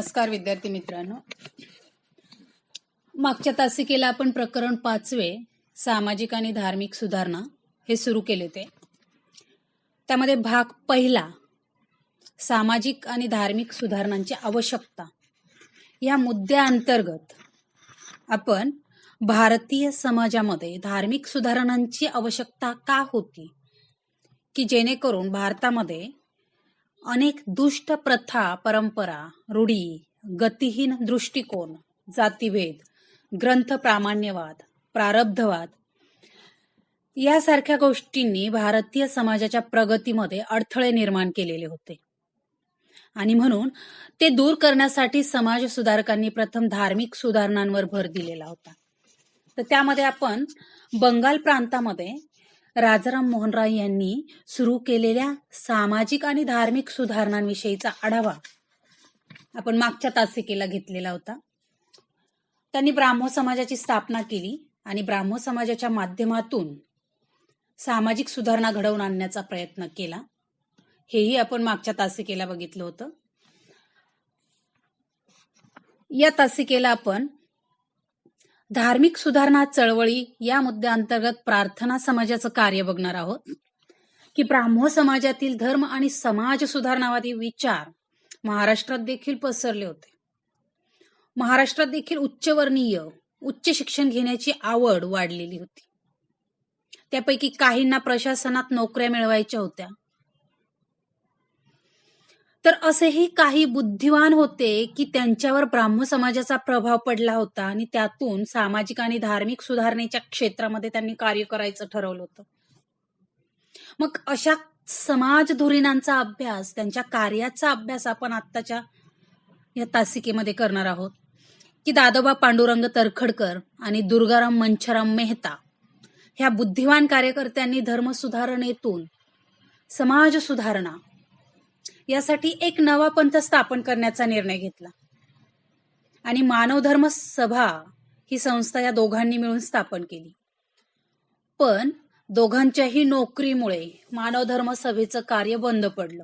नमस्कार विद्यार्थी मित्रांनो. मागच्या तासिकेला आपण प्रकरण पाचवे सामाजिक आणि धार्मिक सुधारणा हे सुरू केले होते. त्यामध्ये भाग पहिला सामाजिक आणि धार्मिक सुधारणांची आवश्यकता. या मुद्द्याअंतर्गत आपण भारतीय समाजामध्ये धार्मिक सुधारणांची आवश्यकता का होती? की जेणेकरून भारतामध्ये अनेक दुष्ट प्रथा परंपरा रूढी गतिहीन दृष्टिकोन जातीभेद ग्रंथ प्रामाण्यवाद प्रारब्धवाद यासारख्या गोष्टींनी भारतीय समाजाच्या प्रगतीमध्ये अडथळे निर्माण केलेले होते. आणि म्हणून ते दूर करण्यासाठी समाज सुधारकांनी प्रथम धार्मिक सुधारणांवर भर दिलेला होता. तर त्यामध्ये आपण बंगाल प्रांतामध्ये राजाराम मोहन राय यांनी सुरू केलेल्या सामाजिक आणि धार्मिक सुधारणांविषयीचा आढावा आपण मागच्या तासिकेला घेतलेला होता. त्यांनी ब्राह्मो समाजाची स्थापना केली आणि ब्राह्मो समाजाच्या माध्यमातून सामाजिक सुधारणा घडवून आणण्याचा प्रयत्न केला. हेही आपण मागच्या तासिकेला बघितलं होतं. या तासिकेला आपण धार्मिक सुधारणा चळवळी या मुद्द्याअंतर्गत प्रार्थना समाजाचं कार्य बघणार आहोत. की ब्राह्मो समाजातील धर्म आणि समाज सुधारणावादी विचार महाराष्ट्रात देखील पसरले होते. महाराष्ट्रात देखील उच्चवर्णीय उच्च शिक्षण घेण्याची आवड वाढलेली होती. त्यापैकी काहींना प्रशासनात नोकऱ्या मिळवायच्या होत्या. तर असेही काही बुद्धिवान होते की त्यांच्यावर ब्राह्म समाजाचा प्रभाव पडला होता आणि त्यातून सामाजिक आणि धार्मिक सुधारणेच्या क्षेत्रामध्ये त्यांनी कार्य करायचं ठरवलं होतं. मग अशा समाज धुरीणांचा अभ्यास त्यांच्या कार्याचा अभ्यास आपण आत्ताच्या या तासिकेमध्ये करणार आहोत. की दादोबा पांडुरंग तरखडकर आणि दुर्गाराम मंचराम मेहता ह्या बुद्धिवान कार्यकर्त्यांनी धर्मसुधारणेतून समाज सुधारणा यासाठी एक नवा पंथ स्थापन करण्याचा निर्णय घेतला. आणि मानव धर्म सभा ही संस्था या दोघांनी मिळून स्थापन केली. पण दोघांच्याही नोकरीमुळे मानव धर्म सभेचं कार्य बंद पडलं.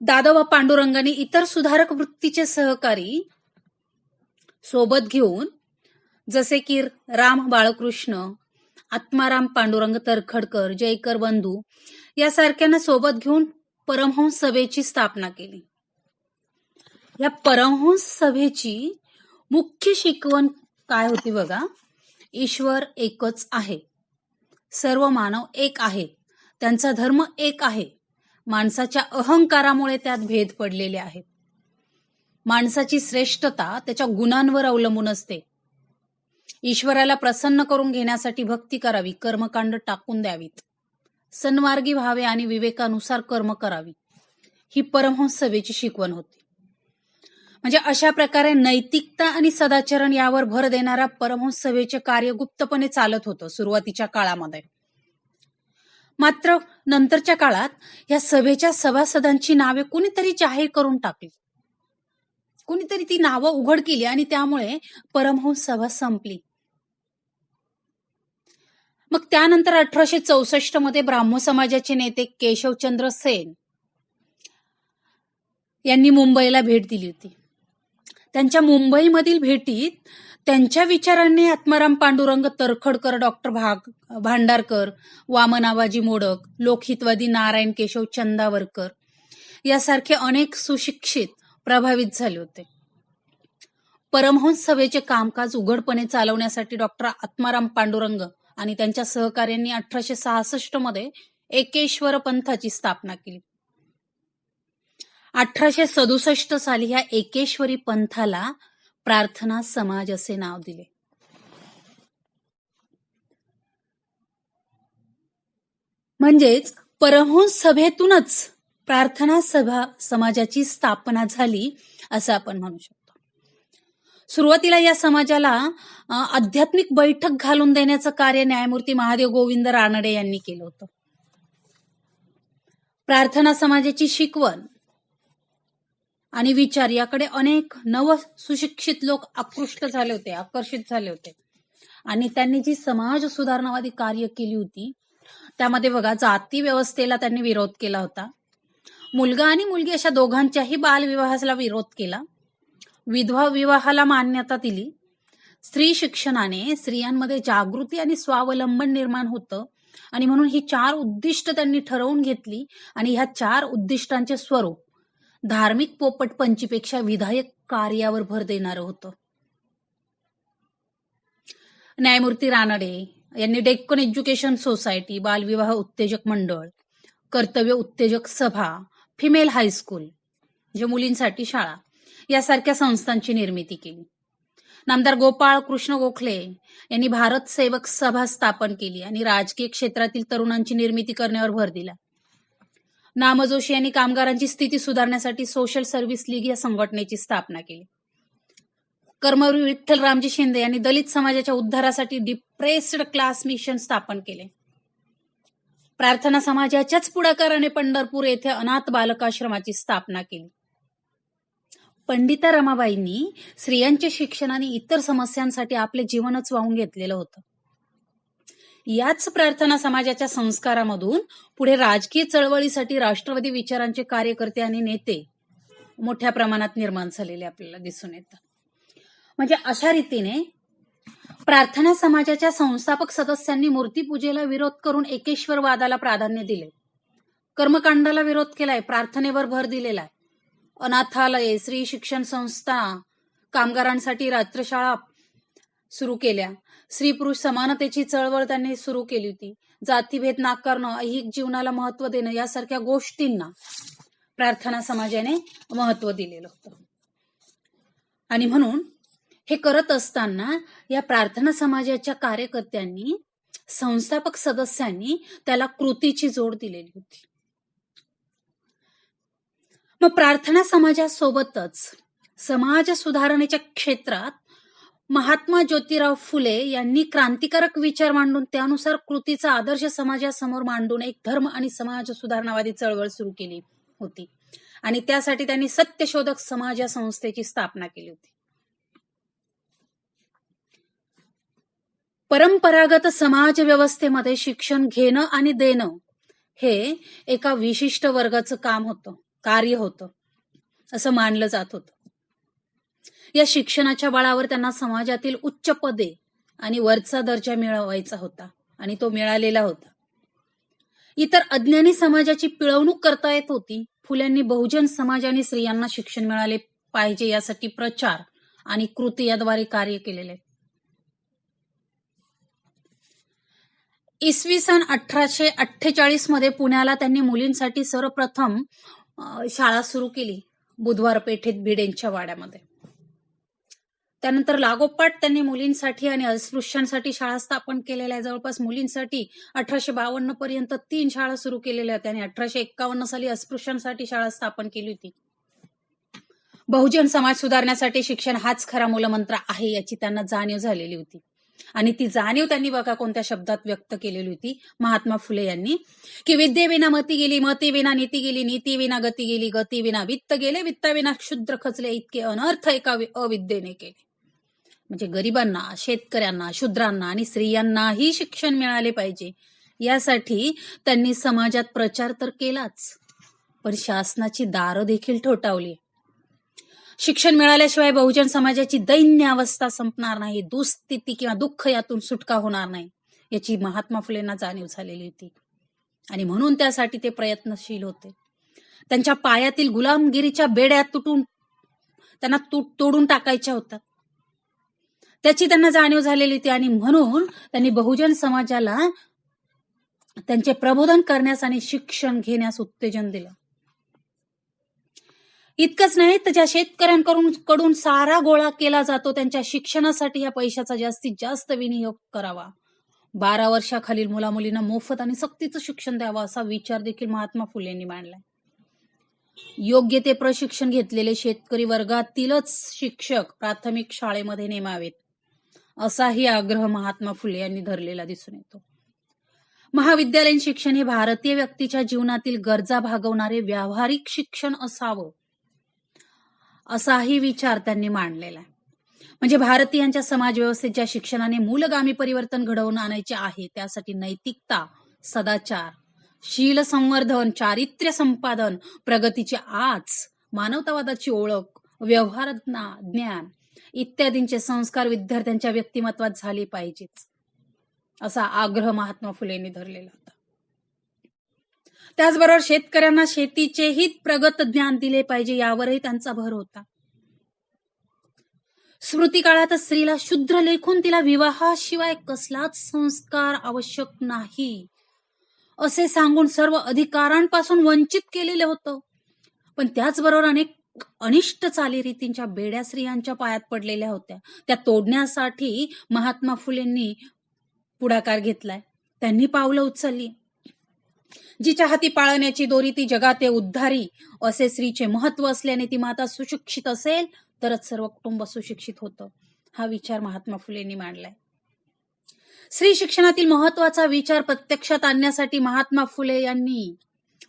दादोबा पांडुरंगाने इतर सुधारक वृत्तीचे सहकारी सोबत घेऊन जसे की राम बाळकृष्ण आत्माराम पांडुरंग तरखडकर जयकर बंधू यासारख्यांना सोबत घेऊन परमहंस सभेची स्थापना केली. या परमहंस सभेची मुख्य शिकवण काय होती बघा? ईश्वर एकच आहे. सर्व मानव एक आहेत त्यांचा धर्म एक आहे. माणसाच्या अहंकारामुळे त्यात भेद पडलेले आहेत. माणसाची श्रेष्ठता त्याच्या गुणांवर अवलंबून असते. ईश्वराला प्रसन्न करून घेण्यासाठी भक्ती करावी कर्मकांड टाकून द्यावीत. सन्मार्गी व्हावे आणि विवेकानुसार कर्म करावी. ही परमहंस सभेची शिकवण होती. म्हणजे अशा प्रकारे नैतिकता आणि सदाचरण यावर भर देणारा परमहंस सभेचे कार्य गुप्तपणे चालत होतं सुरुवातीच्या काळामध्ये. मात्र नंतरच्या काळात या सभेच्या सभासदांची नावे कुणीतरी जाहीर करून टाकली. कुणीतरी ती नावं उघड केली आणि त्यामुळे परमहंस सभा संपली. मग त्यानंतर अठराशे चौसष्टमध्ये ब्राह्मो समाजाचे नेते केशवचंद्र सेन यांनी मुंबईला भेट दिली होती. त्यांच्या मुंबईमधील भेटीत त्यांच्या विचारांनी आत्माराम पांडुरंग तरखडकर डॉक्टर भाग भांडारकर वामनाबाजी मोडक लोकहितवादी नारायण केशव चंदावरकर यासारखे अनेक सुशिक्षित प्रभावित झाले होते. परमहंस सभेचे कामकाज उघडपणे चालवण्यासाठी डॉक्टर आत्माराम पांडुरंग आणि त्यांच्या सहकार्यांनी अठराशे सहासष्टमध्ये एकेश्वर पंथाची स्थापना केली. अठराशे सदुसष्ट साली ह्या एकेश्वरी पंथाला प्रार्थना समाज असे नाव दिले. म्हणजेच परमहंस सभेतूनच प्रार्थना सभा समाजाची स्थापना झाली असं आपण म्हणू शकतो. सुरुवातीला या समाजाला आध्यात्मिक बैठक घालून देण्याचं कार्य न्यायमूर्ती महादेव गोविंद रानडे यांनी केलं होतं. प्रार्थना समाजाची शिकवण आणि विचार याकडे अनेक नव सुशिक्षित लोक आकृष्ट झाले होते आकर्षित झाले होते. आणि त्यांनी जी समाज सुधारणावादी कार्य केली होती त्यामध्ये बघा जाती व्यवस्थेला त्यांनी विरोध केला होता. मुलगा आणि मुलगी अशा दोघांच्याही बालविवाहाला विरोध केला. विधवा विवाहाला मान्यता दिली. स्त्री शिक्षणाने स्त्रियांमध्ये जागृती आणि स्वावलंबन निर्माण होतं. आणि म्हणून ही चार उद्दिष्ट त्यांनी ठरवून घेतली आणि ह्या चार उद्दिष्टांचे स्वरूप धार्मिक पोपट पंचीपेक्षा विधायक कार्यावर भर देणारं होतं. न्यायमूर्ती रानडे यांनी डेक्कन एज्युकेशन सोसायटी बालविवाह उत्तेजक मंडळ कर्तव्य उत्तेजक सभा फिमेल हायस्कूल म्हणजे मुलींसाठी शाळा यासारख्या संस्थांची निर्मिती केली. नामदार गोपाळ कृष्ण गोखले यांनी भारत सेवक सभा स्थापन केली आणि राजकीय क्षेत्रातील तरुणांची निर्मिती करण्यावर भर दिला. नामजोशी यांनी कामगारांची स्थिती सुधारण्यासाठी सोशल सर्व्हिस लीग या संघटनेची स्थापना केली. कर्मवीर विठ्ठल रामजी शिंदे यांनी दलित समाजाच्या उद्धारासाठी डिप्रेस्ड क्लास मिशन स्थापन केले. प्रार्थना समाजाच्याच पुढाकाराने पंढरपूर येथे अनाथ बालकाश्रमाची स्थापना केली. पंडिता रमाबाईंनी स्त्रियांचे शिक्षण आणि इतर समस्यांसाठी आपले जीवनच वाहून घेतलेलं होतं. याच प्रार्थना समाजाच्या संस्कारामधून पुढे राजकीय चळवळीसाठी राष्ट्रवादी विचारांचे कार्यकर्ते आणि नेते मोठ्या प्रमाणात निर्माण झालेले आपल्याला दिसून येतात म्हणजे अशा रीतीने प्रार्थना समाजाच्या संस्थापक सदस्यांनी मूर्तीपूजेला विरोध करून एकेश्वरवादाला प्राधान्य दिले. कर्मकांडाला विरोध केलाय प्रार्थनेवर भर दिलेला आहे अनाथालये स्त्री शिक्षण संस्था कामगारांसाठी रात्रशाळा सुरू केल्या. स्त्री पुरुष समानतेची चळवळ त्यांनी सुरू केली होती. जातीभेद नाकारणं ऐहिक जीवनाला महत्त्व देणं यासारख्या गोष्टींना प्रार्थना समाजाने महत्त्व दिलेलं होतं. आणि म्हणून हे करत असताना या प्रार्थना समाजाच्या कार्यकर्त्यांनी संस्थापक सदस्यांनी त्याला कृतीची जोड दिलेली होती. मग प्रार्थना समाजासोबतच समाज सुधारणेच्या क्षेत्रात महात्मा ज्योतिराव फुले यांनी क्रांतिकारक विचार मांडून त्यानुसार कृतीचा आदर्श समाजासमोर मांडून एक धर्म आणि समाज सुधारणावादी चळवळ सुरू केली होती. आणि त्यासाठी त्यांनी सत्यशोधक समाज या संस्थेची स्थापना केली होती. परंपरागत समाज व्यवस्थेमध्ये शिक्षण घेणं आणि देणं हे एका विशिष्ट वर्गाचं काम होतं. कार्य होतं. असं मानलं जात होतं. या शिक्षणाच्या बळावर त्यांना समाजातील उच्च पदे आणि वरचा दर्जा मिळवायचा होता आणि तो मिळालेला होता. इतर अज्ञानी समाजाची पिळवणूक करता येत होती. फुल्यांनी बहुजन समाज आणि स्त्रियांना शिक्षण मिळाले पाहिजे यासाठी प्रचार आणि कृती याद्वारे कार्य केलेले. इसवी सन अठराशे अठ्ठेचाळीसमध्ये पुण्याला त्यांनी मुलींसाठी सर्वप्रथम शाळा सुरू केली बुधवार पेठेत भिडेंच्या वाड्यामध्ये. त्यानंतर लागोपाठ त्यांनी मुलींसाठी आणि अस्पृश्यांसाठी शाळा स्थापन केलेल्या आहे. जवळपास मुलींसाठी अठराशे बावन्न पर्यंत तीन शाळा सुरू केलेल्या होत्या आणि अठराशे एक्कावन्न साली अस्पृश्यांसाठी शाळा स्थापन केली होती. बहुजन समाज सुधारण्यासाठी शिक्षण हाच खरा मूलमंत्र आहे याची त्यांना जाणीव झालेली होती. आणि ती जाणीव त्यांनी बघा कोणत्या शब्दात व्यक्त केलेली होती. महात्मा फुले यांनी की विद्येविना मती गेली मती विना नीती गेली नीती विना गती गेली गती विना वित्त गेले वित्ताविना क्षुद्र खचले इतके अनर्थ एका अविद्येने केले. म्हणजे गरिबांना शेतकऱ्यांना शूद्रांना आणि स्त्रियांनाही शिक्षण मिळाले पाहिजे. यासाठी त्यांनी समाजात प्रचार तर केलाच पण शासनाची दारं देखील ठोठावली. शिक्षण मिळाल्याशिवाय बहुजन समाजाची दैन्य अवस्था संपणार नाही. दुस्थिती किंवा दुःख यातून सुटका होणार नाही याची महात्मा फुलेंना जाणीव झालेली होती. आणि म्हणून त्यासाठी ते प्रयत्नशील होते. त्यांच्या पायातील गुलामगिरीच्या बेड्या तुटून त्यांना तू- तोडून टाकायच्या होत्या. त्याची त्यांना जाणीव झालेली होती आणि म्हणून त्यांनी बहुजन समाजाला त्यांचे प्रबोधन करण्यास आणि शिक्षण घेण्यास उत्तेजन दिलं. इतकंच नाही तर ज्या शेतकऱ्यांकडून कडून सारा गोळा केला जातो त्यांच्या शिक्षणासाठी या पैशाचा जास्तीत जास्त विनियोग करावा. बारा वर्षाखालील मुलामुलींना मोफत आणि सक्तीचं शिक्षण द्यावं असा विचार देखील महात्मा फुले यांनी मांडलाय. योग्य ते प्रशिक्षण घेतलेले शेतकरी वर्गातीलच शिक्षक प्राथमिक शाळेमध्ये नेमावेत असाही आग्रह महात्मा फुले यांनी धरलेला दिसून येतो. महाविद्यालयीन शिक्षण हे भारतीय व्यक्तीच्या जीवनातील गरजा भागवणारे व्यावहारिक शिक्षण असावं असाही विचार त्यांनी मांडलेला आहे. म्हणजे भारतीयांच्या समाज व्यवस्थेत ज्या शिक्षणाने मूलगामी परिवर्तन घडवून आणायचे आहे त्यासाठी नैतिकता सदाचार शील संवर्धन चारित्र्य संपादन प्रगतीची आज मानवतावादाची ओळख व्यवहार ज्ञान इत्यादींचे संस्कार विद्यार्थ्यांच्या व्यक्तिमत्वात झाले पाहिजेत असा आग्रह महात्मा फुलेंनी धरलेला होता. त्याचबरोबर शेतकऱ्यांना शेतीचेही प्रगत ज्ञान दिले पाहिजे यावरही त्यांचा भर होता. स्मृती काळात स्त्रीला शूद्र लेखून तिला विवाहाशिवाय कसलाच संस्कार आवश्यक नाही असे सांगून सर्व अधिकारांपासून वंचित केलेले होतं. पण त्याचबरोबर अनेक अनिष्ट चालीरीतींच्या बेड्या स्त्रियांच्या पायात पडलेल्या होत्या. त्या तोडण्यासाठी महात्मा फुलेंनी पुढाकार घेतलाय. त्यांनी पावलं उचलली. जिच्या हाती पाळण्याची दोरी ती जगाते उद्धारी असे स्त्रीचे महत्त्व असल्याने ती माता सुशिक्षित असेल तरच सर्व कुटुंब सुशिक्षित होतं. हा विचार महात्मा फुलेंनी मांडलाय. स्त्री शिक्षणातील महत्त्वाचा विचार प्रत्यक्षात आणण्यासाठी महात्मा फुले यांनी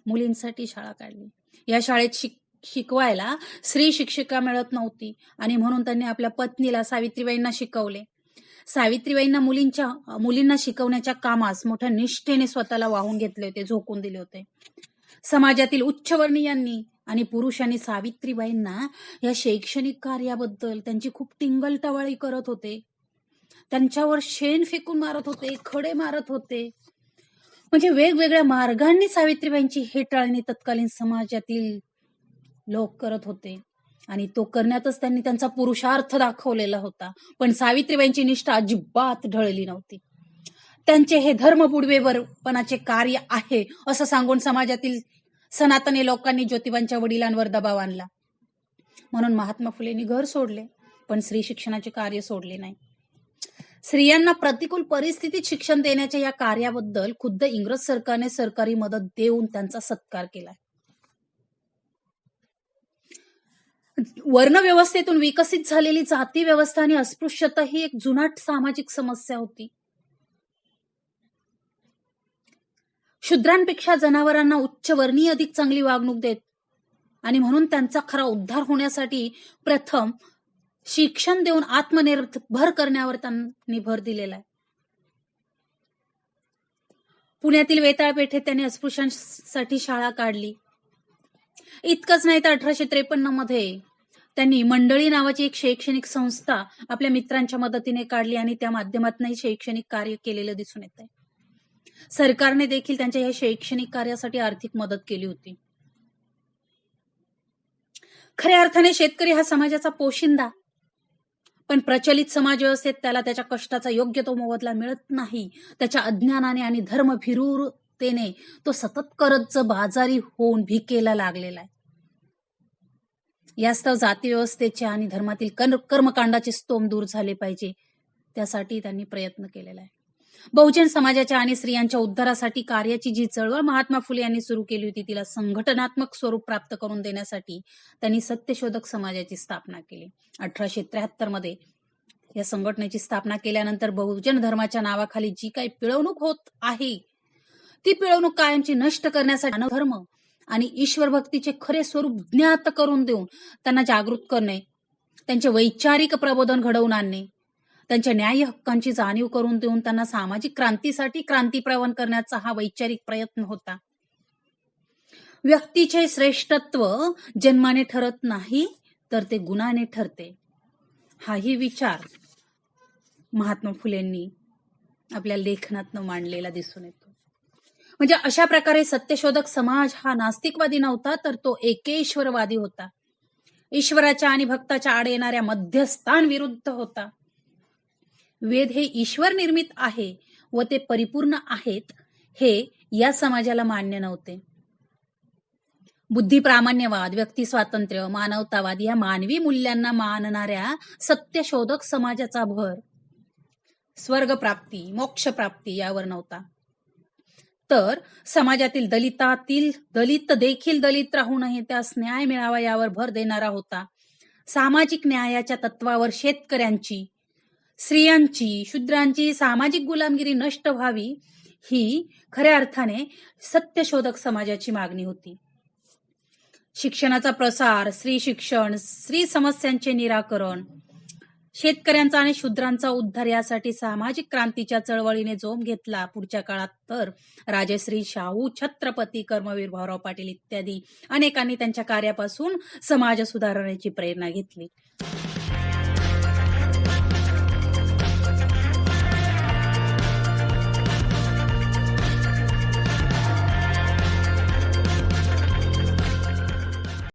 मुलींसाठी शाळा काढली. या शाळेत शिक शिकवायला स्त्री शिक्षिका मिळत नव्हती आणि म्हणून त्यांनी आपल्या पत्नीला सावित्रीबाईंना शिकवले. सावित्रीबाईंना मुलींच्या मुलींना शिकवण्याच्या कामास मोठ्या निष्ठेने स्वतःला वाहून घेतले होते झोकून दिले होते. समाजातील उच्चवर्णीयांनी आणि पुरुषांनी सावित्रीबाईंना या शैक्षणिक कार्याबद्दल त्यांची खूप टिंगलटवाळी करत होते. त्यांच्यावर शेण फेकून मारत होते खडे मारत होते. म्हणजे वेगवेगळ्या मार्गांनी सावित्रीबाईंची हेटाळणी तत्कालीन समाजातील लोक करत होते. आणि तो करण्यातच त्यांनी त्यांचा पुरुषार्थ दाखवलेला होता. पण सावित्रीबाईंची निष्ठा अजिबात ढळली नव्हती. त्यांचे हे धर्मबुडवेवरपणाचे कार्य आहे असं सांगून समाजातील सनातनी लोकांनी ज्योतिबांच्या वडिलांवर दबाव आणला. म्हणून महात्मा फुलेंनी घर सोडले पण स्त्री शिक्षणाचे कार्य सोडले नाही. स्त्रियांना प्रतिकूल परिस्थितीत शिक्षण देण्याच्या या कार्याबद्दल खुद्द इंग्रज सरकारने सरकारी मदत देऊन त्यांचा सत्कार केला वर्णव्यवस्थेतून विकसित झालेली जाती व्यवस्था आणि अस्पृश्यता ही एक जुनाट सामाजिक समस्या होती. शूद्रांपेक्षा जनावरांना उच्च वर्णी अधिक चांगली वागणूक देत आणि म्हणून त्यांचा खरा उद्धार होण्यासाठी प्रथम शिक्षण देऊन आत्मनिर्भर करण्यावर त्यांनी भर दिलेला आहे. पुण्यातील वेताळपेठेत त्यांनी अस्पृश्यांसाठी शाळा काढली. इतकंच नाही तर अठराशे त्रेपन्नमध्ये त्यांनी मंडळी नावाची एक शैक्षणिक संस्था आपल्या मित्रांच्या मदतीने काढली आणि त्या माध्यमातूनही शैक्षणिक कार्य केलेलं दिसून येत आहे सरकारने देखील त्यांच्या या शैक्षणिक कार्यासाठी आर्थिक मदत केली होती. खऱ्या अर्थाने शेतकरी हा समाजाचा पोशिंदा. पण प्रचलित समाज व्यवस्थेत त्याला त्याच्या कष्टाचा योग्य तो मोबदला मिळत नाही. त्याच्या अज्ञानाने आणि तेने तो सतत करत बाजारी होऊन भिकेला लागलेला आहे. यास्तव जाती व्यवस्थेचे आणि धर्मातील कर्मकांडाचे स्तोम दूर झाले पाहिजे त्यासाठी त्यांनी प्रयत्न केलेला आहे. बहुजन समाजाच्या आणि स्त्रियांच्या उद्धारासाठी कार्याची जी चळवळ महात्मा फुले यांनी सुरू केली होती तिला संघटनात्मक स्वरूप प्राप्त करून देण्यासाठी त्यांनी सत्यशोधक समाजाची स्थापना केली. अठराशे त्र्याहत्तरमध्ये या संघटनेची स्थापना केल्यानंतर बहुजन धर्माच्या नावाखाली जी काही पिळवणूक होत आहे ती पिळवणूक कायमची नष्ट करण्यासाठी धर्म आणि ईश्वर भक्तीचे खरे स्वरूप ज्ञात करून देऊन त्यांना जागृत करणे त्यांचे वैचारिक प्रबोधन घडवून आणणे त्यांच्या न्याय हक्कांची जाणीव करून देऊन त्यांना सामाजिक क्रांतीसाठी क्रांतीप्रवण करण्याचा हा वैचारिक प्रयत्न होता. व्यक्तीचे श्रेष्ठत्व जन्माने ठरत नाही तर ते गुणाने ठरते. हाही विचार महात्मा फुलेंनी आपल्या लेखनातनं मांडलेला दिसून येतो. म्हणजे अशा प्रकारे सत्यशोधक समाज हा नास्तिकवादी नव्हता तर तो एकेश्वरवादी होता. ईश्वराच्या आणि भक्ताच्या आड येणाऱ्या मध्यस्थांविरुद्ध होता. वेद हे ईश्वर निर्मित आहे व ते परिपूर्ण आहेत हे या समाजाला मान्य नव्हते. बुद्धी प्रामाण्यवाद व्यक्ती स्वातंत्र्य मानवतावाद या मानवी मूल्यांना मानणाऱ्या सत्यशोधक समाजाचा भर. स्वर्गप्राप्ती मोक्षप्राप्ती यावर नव्हता. तर समाजातील दलितातील दलित देखील दलित राहू नये त्यास न्याय मिळावा यावर भर देणारा होता. सामाजिक न्यायाच्या तत्वावर शेतकऱ्यांची स्त्रियांची शूद्रांची सामाजिक गुलामगिरी नष्ट व्हावी ही खऱ्या अर्थाने सत्यशोधक समाजाची मागणी होती. शिक्षणाचा प्रसार स्त्री शिक्षण स्त्री समस्यांचे निराकरण शेतकऱ्यांचा आणि शूद्रांचा उद्धार यासाठी सामाजिक क्रांतीच्या चळवळीने जोम घेतला. पुढच्या काळात तर राजश्री शाहू छत्रपती कर्मवीर भाऊराव पाटील इत्यादी अनेकांनी त्यांच्या कार्यापासून समाज सुधारण्याची प्रेरणा घेतली.